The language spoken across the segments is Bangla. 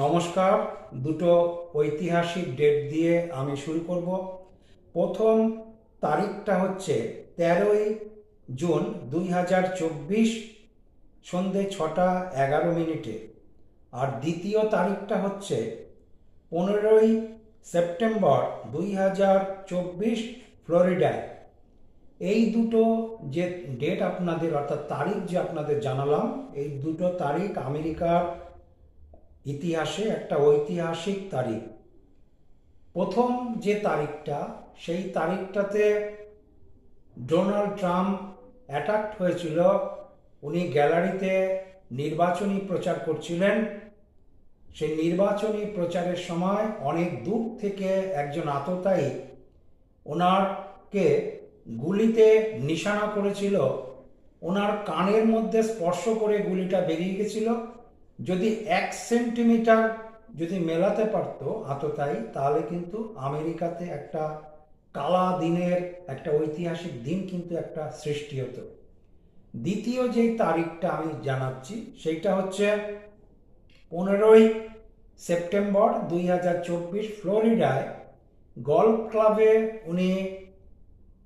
নমস্কার, দুটো ঐতিহাসিক ডেট দিয়ে আমি শুরু করব। প্রথম তারিখটা হচ্ছে তেরোই জুন দুই হাজার চব্বিশ সন্ধে ছটা এগারো মিনিটে। আর দ্বিতীয় তারিখটা হচ্ছে পনেরোই সেপ্টেম্বর দুই হাজার চব্বিশ ফ্লোরিডায়। এই দুটো যে ডেট আপনাদের, অর্থাৎ তারিখ যে আপনাদের জানালাম, এই দুটো তারিখ আমেরিকার ইতিহাসে একটা ঐতিহাসিক তারিখ। প্রথম যে তারিখটা, সেই তারিখটাতে ডোনাল্ড ট্রাম্প অ্যাটাক হয়েছিল। উনি গ্যালারিতে নির্বাচনী প্রচার করছিলেন। সেই নির্বাচনী প্রচারের সময় অনেক দূর থেকে একজন আততায়ী ওনারকে গুলিতে নিশানা করেছিল। ওনার কানের মধ্যে স্পর্শ করে গুলিটা বেরিয়ে গেছিল। যদি এক সেন্টিমিটার যদি মেলাতে পারতো আততায়ী, তাহলে কিন্তু আমেরিকাতে একটা কালা দিনের একটা ঐতিহাসিক দিন কিন্তু একটা সৃষ্টি হতো। দ্বিতীয় যেই তারিখটা আমি জানাচ্ছি, সেইটা হচ্ছে পনেরোই সেপ্টেম্বর দুই হাজার চব্বিশ ফ্লোরিডায় গল্ফ ক্লাবে উনি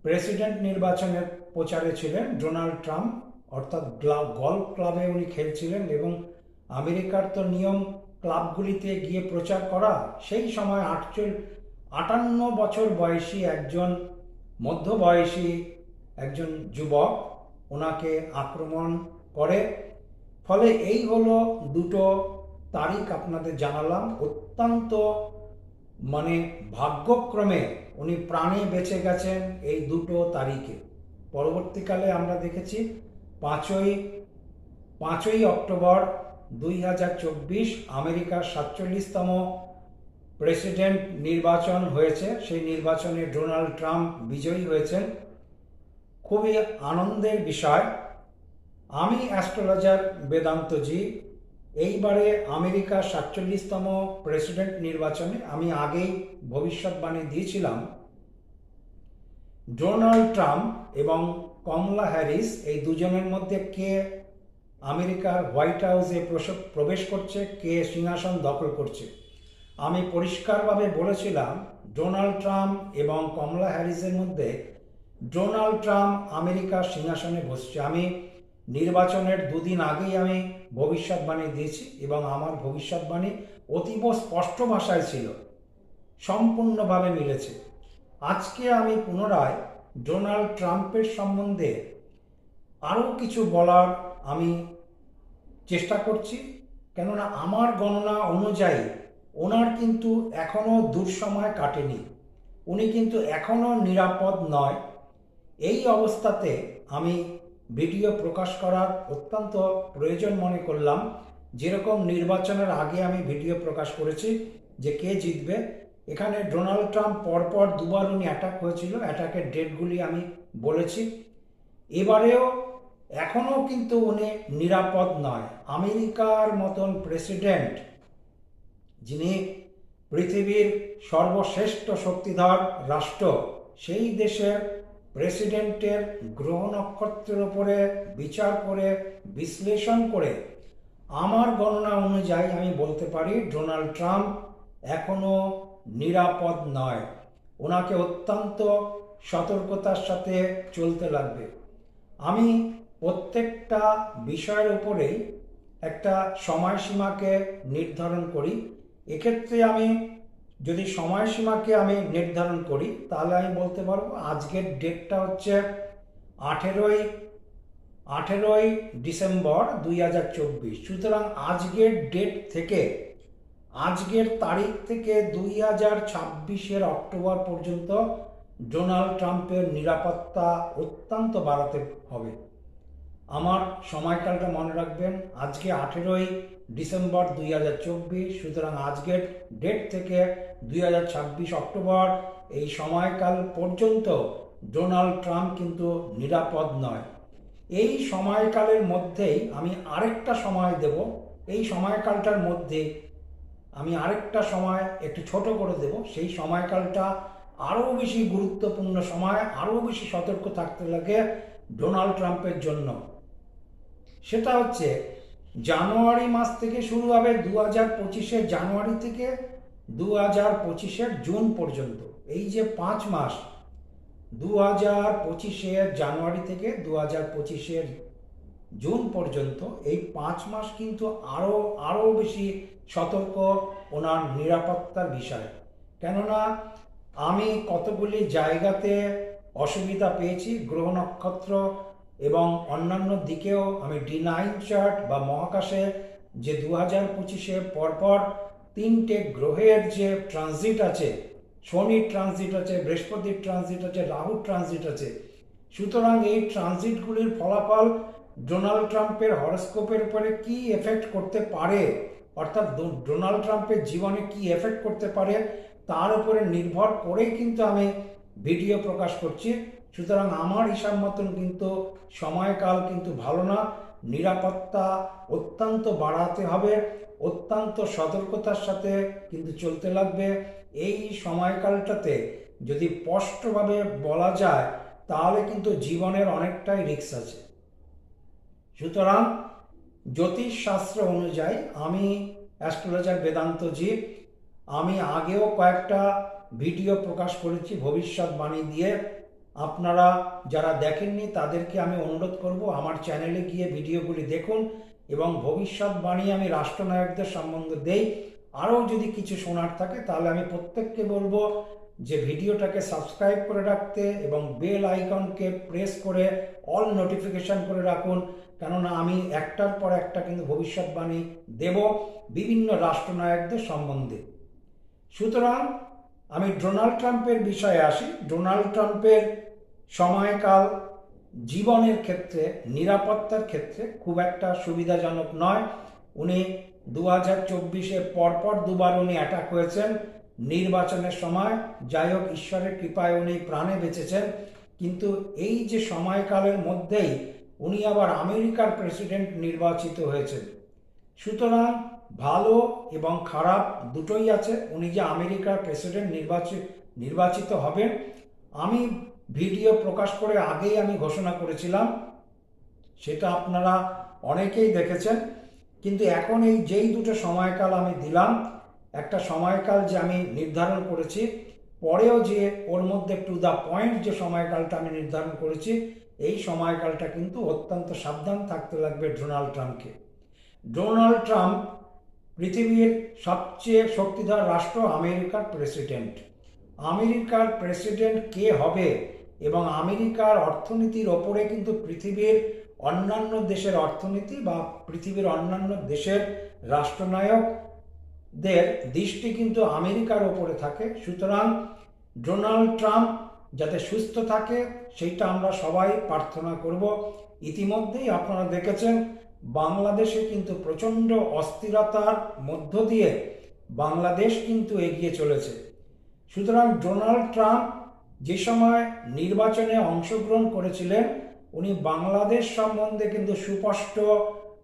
প্রেসিডেন্ট নির্বাচনের প্রচারে ছিলেন, ডোনাল্ড ট্রাম্প, অর্থাৎ গল্ফ ক্লাবে উনি খেলছিলেন এবং আমেরিকার তো নিয়ম ক্লাবগুলিতে গিয়ে প্রচার করা, সেই সময় আটচল আটান্ন বছর বয়সী একজন মধ্যবয়সী একজন যুবক ওনাকে আক্রমণ করে। ফলে এই হলো দুটো তারিখ আপনাদের জানালাম। অত্যন্ত মানে ভাগ্যক্রমে উনি প্রাণে বেঁচে গেছেন এই দুটো তারিখে। পরবর্তীকালে আমরা দেখেছি পাঁচই পাঁচই অক্টোবর দুই হাজার চব্বিশ আমেরিকার সাতচল্লিশতম প্রেসিডেন্ট নির্বাচন হয়েছে। সেই নির্বাচনে ডোনাল্ড ট্রাম্প বিজয়ী হয়েছেন। খুবই আনন্দের বিষয়। আমি অ্যাস্ট্রোলজার বেদান্তজি। এইবারে আমেরিকার সাতচল্লিশতম প্রেসিডেন্ট নির্বাচনে আমি আগেই ভবিষ্যৎবাণী দিয়েছিলাম। ডোনাল্ড ট্রাম্প এবং কমলা হ্যারিস এই দুজনের মধ্যে কে আমেরিকার হোয়াইট হাউসে প্রবেশ করছে, কে সিংহাসন দখল করছে। আমি পরিষ্কারভাবে বলেছিলাম, ডোনাল্ড ট্রাম্প এবং কমলা হ্যারিসের মধ্যে ডোনাল্ড ট্রাম্প আমেরিকার সিংহাসনে বসছে। আমি নির্বাচনের দুদিন আগেই আমি ভবিষ্যৎবাণী দিয়েছি এবং আমার ভবিষ্যৎবাণী অতীব স্পষ্ট ভাষায় ছিল, সম্পূর্ণভাবে মিলেছে। আজকে আমি পুনরায় ডোনাল্ড ট্রাম্পের সম্বন্ধে আরও কিছু বলার আমি চেষ্টা করছি, কেননা আমার গণনা অনুযায়ী ওনার কিন্তু এখনও দুঃসময় কাটেনি। উনি কিন্তু এখনও নিরাপদ নয়। এই অবস্থাতে আমি ভিডিও প্রকাশ করার অত্যন্ত প্রয়োজন মনে করলাম। যেরকম নির্বাচনের আগে আমি ভিডিও প্রকাশ করেছি যে কে জিতবে, এখানে ডোনাল্ড ট্রাম্প পরপর দুবার উনি অ্যাটাক হয়েছিল। অ্যাটাকের ডেটগুলি আমি বলেছি। এবারেও এখনও কিন্তু উনি নিরাপদ নয়। আমেরিকার মতন প্রেসিডেন্ট, যিনি পৃথিবীর সর্বশ্রেষ্ঠ শক্তিধর রাষ্ট্র, সেই দেশের প্রেসিডেন্টের গ্রহ নক্ষত্রের উপরে বিচার করে, বিশ্লেষণ করে, আমার গণনা অনুযায়ী আমি বলতে পারি, ডোনাল্ড ট্রাম্প এখনও নিরাপদ নয়। ওনাকে অত্যন্ত সতর্কতার সাথে চলতে লাগবে। আমি প্রত্যেকটা বিষয়ের উপরেই একটা সময়সীমাকে নির্ধারণ করি। এক্ষেত্রে আমি যদি সময়সীমাকে আমি নির্ধারণ করি, তাহলে আমি বলতে পারব আজকের ডেটটা হচ্ছে আঠেরোই আঠেরোই ডিসেম্বর দুই হাজার চব্বিশ। সুতরাং আজকের ডেট থেকে, আজকের তারিখ থেকে দুই হাজার ছাব্বিশের অক্টোবর পর্যন্ত ডোনাল্ড ট্রাম্পের নিরাপত্তা অত্যন্ত বাড়াতে হবে। আমার সময়কালটা মনে রাখবেন, আজকে আঠেরোই ডিসেম্বর দুই হাজার চব্বিশ, সুতরাং আজকের ডেট থেকে দুই হাজার ছাব্বিশ অক্টোবর, এই সময়কাল পর্যন্ত ডোনাল্ড ট্রাম্প কিন্তু নিরাপদ নয়। এই সময়কালের মধ্যেই আমি আরেকটা সময় দেব, এই সময়কালটার মধ্যে আমি আরেকটা সময় একটু ছোট করে দেব, সেই সময়কালটা আরও বেশি গুরুত্বপূর্ণ সময়, আরও বেশি সতর্ক থাকতে লাগে ডোনাল্ড ট্রাম্পের জন্য। সেটা হচ্ছে জানুয়ারি মাস থেকে শুরু হবে দু হাজার পঁচিশের জানুয়ারি থেকে দু হাজার পঁচিশের জুন পর্যন্ত। এই যে পাঁচ মাস, দু হাজার পঁচিশের জানুয়ারি থেকে দু হাজার পঁচিশের জুন পর্যন্ত, এই পাঁচ মাস কিন্তু আরও আরও বেশি সতর্ক ওনার নিরাপত্তার বিষয়। কেননা আমি কতগুলি জায়গাতে অসুবিধা পেয়েছি, গ্রহ নক্ষত্র এবং অন্যান্য দিকেও আমি ডি নাইন চার্ট বা মহাকাশে যে দু হাজার পঁচিশে পরপর তিনটে গ্রহের যে ট্রানজিট আছে, শনির ট্রানজিট আছে, বৃহস্পতির ট্রানজিট আছে, রাহুর ট্রানজিট আছে, সুতরাং এই ট্রানজিটগুলির ফলাফল ডোনাল্ড ট্রাম্পের হরস্কোপের উপরে কি এফেক্ট করতে পারে, অর্থাৎ ডোনাল্ড ট্রাম্পের জীবনে কি এফেক্ট করতে পারে, তার উপরে নির্ভর করেই কিন্তু আমি ভিডিও প্রকাশ করছি। সুতরাং আমার হিসাব মতন কিন্তু সময়কাল কিন্তু ভালো না। নিরাপত্তা অত্যন্ত বাড়াতে হবে, অত্যন্ত সতর্কতার সাথে কিন্তু চলতে লাগবে। এই সময়কালটাতে যদি স্পষ্টভাবে বলা যায়, তাহলে কিন্তু জীবনের অনেকটাই রিস্ক আছে। সুতরাং জ্যোতিষশাস্ত্র অনুযায়ী আমি অ্যাস্ট্রোলজার বেদান্তজি আমি আগেও কয়েকটা ভিডিও প্রকাশ করেছি ভবিষ্যৎবাণী দিয়ে। আপনারা যারা দেখেননি, তাদেরকে আমি অনুরোধ করব আমার চ্যানেলে গিয়ে ভিডিওগুলি দেখুন এবং ভবিষ্যৎবাণী আমি রাষ্ট্রনায়কদের সম্বন্ধে দেই। আরও যদি কিছু শোনার থাকে, তাহলে আমি প্রত্যেককে বলব যে ভিডিওটাকে সাবস্ক্রাইব করে রাখতে এবং বেল আইকনকে প্রেস করে অল নোটিফিকেশন করে রাখুন। কেননা আমি একটার পর একটা কিন্তু ভবিষ্যৎবাণী দেব বিভিন্ন রাষ্ট্রনায়কদের সম্বন্ধে। সুতরাং আমি ডোনাল্ড ট্রাম্পের বিষয়ে আসি। ডোনাল্ড ট্রাম্পের সময়কাল জীবনের ক্ষেত্রে, নিরাপত্তার ক্ষেত্রে খুব একটা সুবিধাজনক নয়। উনি দু হাজার চব্বিশে পরপর দুবার উনি অ্যাটাক হয়েছেন নির্বাচনের সময়। যাই হোক, ঈশ্বরের কৃপায় উনি প্রাণে বেঁচেছেন। কিন্তু এই যে সময়কালের মধ্যেই উনি আবার আমেরিকার প্রেসিডেন্ট নির্বাচিত হয়েছেন। সুতরাং ভালো এবং খারাপ দুটোই আছে। উনি যে আমেরিকার প্রেসিডেন্ট নির্বাচিত নির্বাচিত হবেন, আমি ভিডিও প্রকাশ করে আগেই আমি ঘোষণা করেছিলাম। সেটা আপনারা অনেকেই দেখেছেন। কিন্তু এখন এই যেই দুটো সময়কাল আমি দিলাম, একটা সময়কাল যে আমি নির্ধারণ করেছি, পরেও যে ওর মধ্যে টু দ্য পয়েন্ট যে সময়কালটা আমি নির্ধারণ করেছি, এই সময়কালটা কিন্তু অত্যন্ত সাবধান থাকতে লাগবে ডোনাল্ড ট্রাম্পকে। ডোনাল্ড ট্রাম্প পৃথিবীর সবচেয়ে শক্তিধর রাষ্ট্র আমেরিকার প্রেসিডেন্ট। আমেরিকার প্রেসিডেন্ট কে হবে এবং আমেরিকার অর্থনীতির ওপরে কিন্তু পৃথিবীর অন্যান্য দেশের অর্থনীতি বা পৃথিবীর অন্যান্য দেশের রাষ্ট্রনায়কদের দৃষ্টি কিন্তু আমেরিকার ওপরে থাকে। সুতরাং ডোনাল্ড ট্রাম্প যাতে সুস্থ থাকে, সেইটা আমরা সবাই প্রার্থনা করব। ইতিমধ্যেই আপনারা দেখেছেন বাংলাদেশে কিন্তু প্রচণ্ড অস্থিরতার মধ্য দিয়ে বাংলাদেশ কিন্তু এগিয়ে চলেছে। সুতরাং ডোনাল্ড ট্রাম্প যে সময় নির্বাচনে অংশগ্রহণ করেছিলেন, উনি বাংলাদেশ সম্বন্ধে কিন্তু সুস্পষ্ট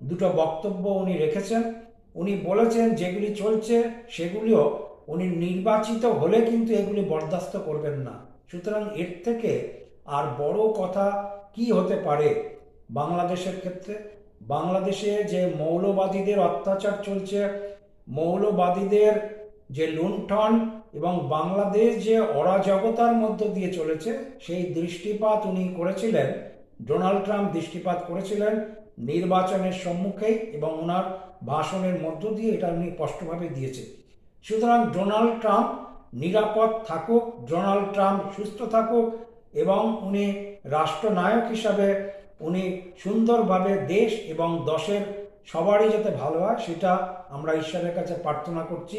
দুটো বক্তব্য উনি রেখেছেন। উনি বলেছেন, যেগুলি চলছে সেগুলিও উনি নির্বাচিত হলে কিন্তু এগুলি বরদাস্ত করবেন না। সুতরাং এর থেকে আর বড় কথা কি হতে পারে বাংলাদেশের ক্ষেত্রে? বাংলাদেশে যে মৌলবাদীদের অত্যাচার চলছে, মৌলবাদীদের যে লুণ্ঠন এবং বাংলাদেশ যে অরাজকতার মধ্য দিয়ে চলেছে, সেই দৃষ্টিপাত উনি করেছিলেন, ডোনাল্ড ট্রাম্প দৃষ্টিপাত করেছিলেন নির্বাচনের সম্মুখেই এবং ওনার ভাষণের মধ্য দিয়ে এটা উনি স্পষ্টভাবে দিয়েছে সুতরাং ডোনাল্ড ট্রাম্প নিরাপদ থাকুক, ডোনাল্ড ট্রাম্প সুস্থ থাকুক এবং উনি রাষ্ট্রনায়ক হিসাবে উনি সুন্দরভাবে দেশ এবং দশের সবারই যাতে ভালো হয়, সেটা আমরা ঈশ্বরের কাছে প্রার্থনা করছি।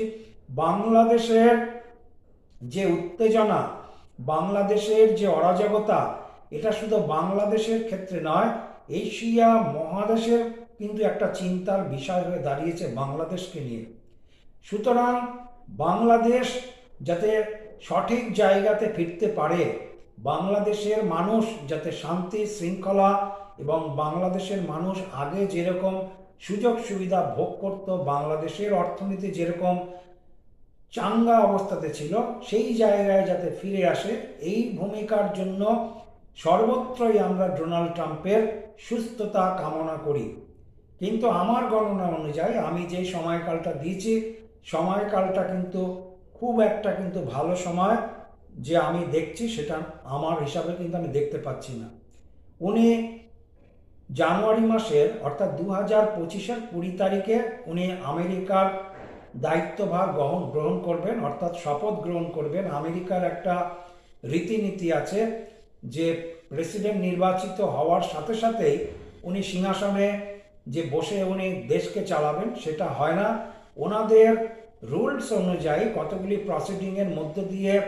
বাংলাদেশের যে উত্তেজনা, বাংলাদেশের যে অরাজকতা, এটা শুধু বাংলাদেশের ক্ষেত্রে নয়, এশিয়া মহাদেশের কিন্তু একটা চিন্তার বিষয় হয়ে দাঁড়িয়েছে বাংলাদেশকে নিয়ে। সুতরাং বাংলাদেশ যাতে সঠিক জায়গাতে ফিরতে পারে বাংলাদেশের মানুষ যাতে শান্তি, শৃঙ্খলা এবং বাংলাদেশের মানুষ আগে যেরকম সুযোগ সুবিধা ভোগ করত, বাংলাদেশের অর্থনীতি যেরকম চাঙ্গা অবস্থাতে ছিল, সেই জায়গায় যাতে ফিরে আসে, এই ভূমিকার জন্য সর্বত্রই আমরা ডোনাল্ড ট্রাম্পের সুস্থতা কামনা করি। কিন্তু আমার গণনা অনুযায়ী আমি যে সময়কালটা দিয়েছি, সময়কালটা কিন্তু খুব একটা কিন্তু ভালো সময় যে আমি দেখছি সেটা আমার হিসাবে কিন্তু আমি দেখতে পাচ্ছি না। উনি জানুয়ারি মাসের, অর্থাৎ দু হাজার পঁচিশের কুড়ি তারিখে উনি আমেরিকার দায়িত্বভার গ্রহণ গ্রহণ করবেন, অর্থাৎ শপথ গ্রহণ করবেন। আমেরিকার একটা রীতিনীতি আছে যে প্রেসিডেন্ট নির্বাচিত হওয়ার সাথে সাথেই উনি সিংহাসনে যে বসে উনি দেশকে চালাবেন, সেটা হয় না। ওনাদের রুলস অনুযায়ী কতগুলি প্রসিডিংয়ের মধ্য দিয়ে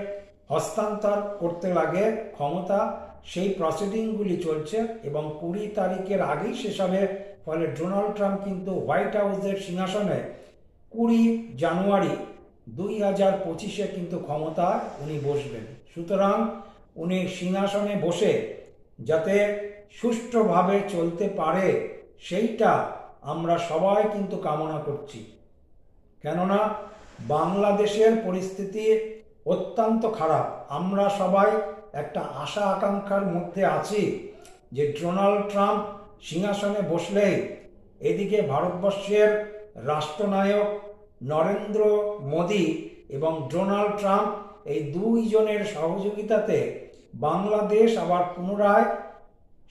হস্তান্তর করতে লাগে ক্ষমতা, সেই প্রসিডিংগুলি চলছে এবং কুড়ি তারিখের আগেই শেষ হবে ফলে ডোনাল্ড ট্রাম্প কিন্তু হোয়াইট হাউসের সিংহাসনে কুড়ি জানুয়ারি দুই হাজার পঁচিশে কিন্তু ক্ষমতায় উনি বসবেন। সুতরাং উনি সিংহাসনে বসে যাতে সুষ্ঠুভাবে চলতে পারে, সেইটা আমরা সবাই কিন্তু কামনা করছি। কেননা বাংলাদেশের পরিস্থিতি অত্যন্ত খারাপ। আমরা সবাই একটা আশা আকাঙ্ক্ষার মধ্যে আছি যে ডোনাল্ড ট্রাম্প সিংহাসনে বসলেই এদিকে ভারতবর্ষের রাষ্ট্রনায়ক নরেন্দ্র মোদি এবং ডোনাল্ড ট্রাম্প এই দুইজনের সহযোগিতাতে বাংলাদেশ আবার পুনরায়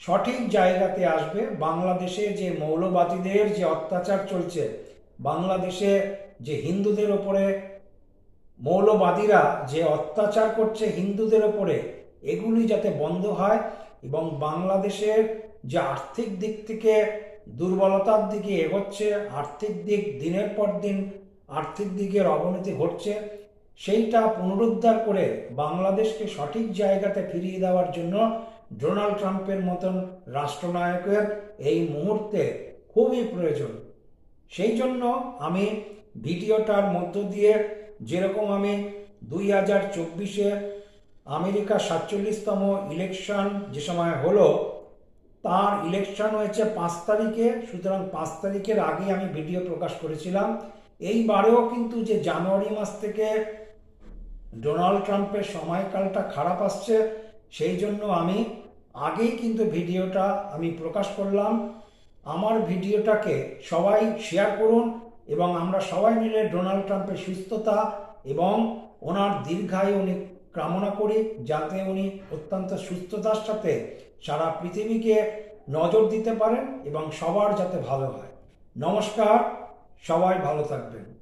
সঠিক জায়গাতে আসবে। বাংলাদেশে যে মৌলবাদীদের যে অত্যাচার চলছে, বাংলাদেশে যে হিন্দুদের ওপরে মৌলবাদীরা যে অত্যাচার করছে হিন্দুদের ওপরে, এগুলি যাতে বন্ধ হয় এবং বাংলাদেশের যে আর্থিক দিক থেকে দুর্বলতার দিকে এগোচ্ছে, আর্থিক দিক দিনের পর দিন আর্থিক দিকের অবনতি ঘটছে, সেইটা পুনরুদ্ধার করে বাংলাদেশকে সঠিক জায়গাতে ফিরিয়ে দেওয়ার জন্য ডোনাল্ড ট্রাম্পের মতন রাষ্ট্রনায়কের এই মুহূর্তে খুবই প্রয়োজন। সেই জন্য আমি ভিডিওটার মধ্য দিয়ে যেরকম আমি দুই হাজার চব্বিশে আমেরিকা সাতচল্লিশতম ইলেকশন যে সময় হলো, তার ইলেকশন হয়েছে পাঁচ তারিখে, সুতরাং পাঁচ তারিখের আগে আমি ভিডিও প্রকাশ করেছিলাম। এইবারেও কিন্তু যে জানুয়ারি মাস থেকে ডোনাল্ড ট্রাম্পের সময়কালটা খারাপ আসছে, সেই জন্য আমি আগেই কিন্তু ভিডিওটা আমি প্রকাশ করলাম। আমার ভিডিওটাকে সবাই শেয়ার করুন এবং আমরা সবাই মিলে ডোনাল্ড ট্রাম্পের সুস্থতা এবং ওনার দীর্ঘায়ু উনি কামনা করি যাতে উনি অত্যন্ত সুস্থতার সাথে সারা পৃথিবীকে নজর দিতে পারেন এবং সবার যাতে ভালো হয়। নমস্কার, সবাই ভালো থাকবেন।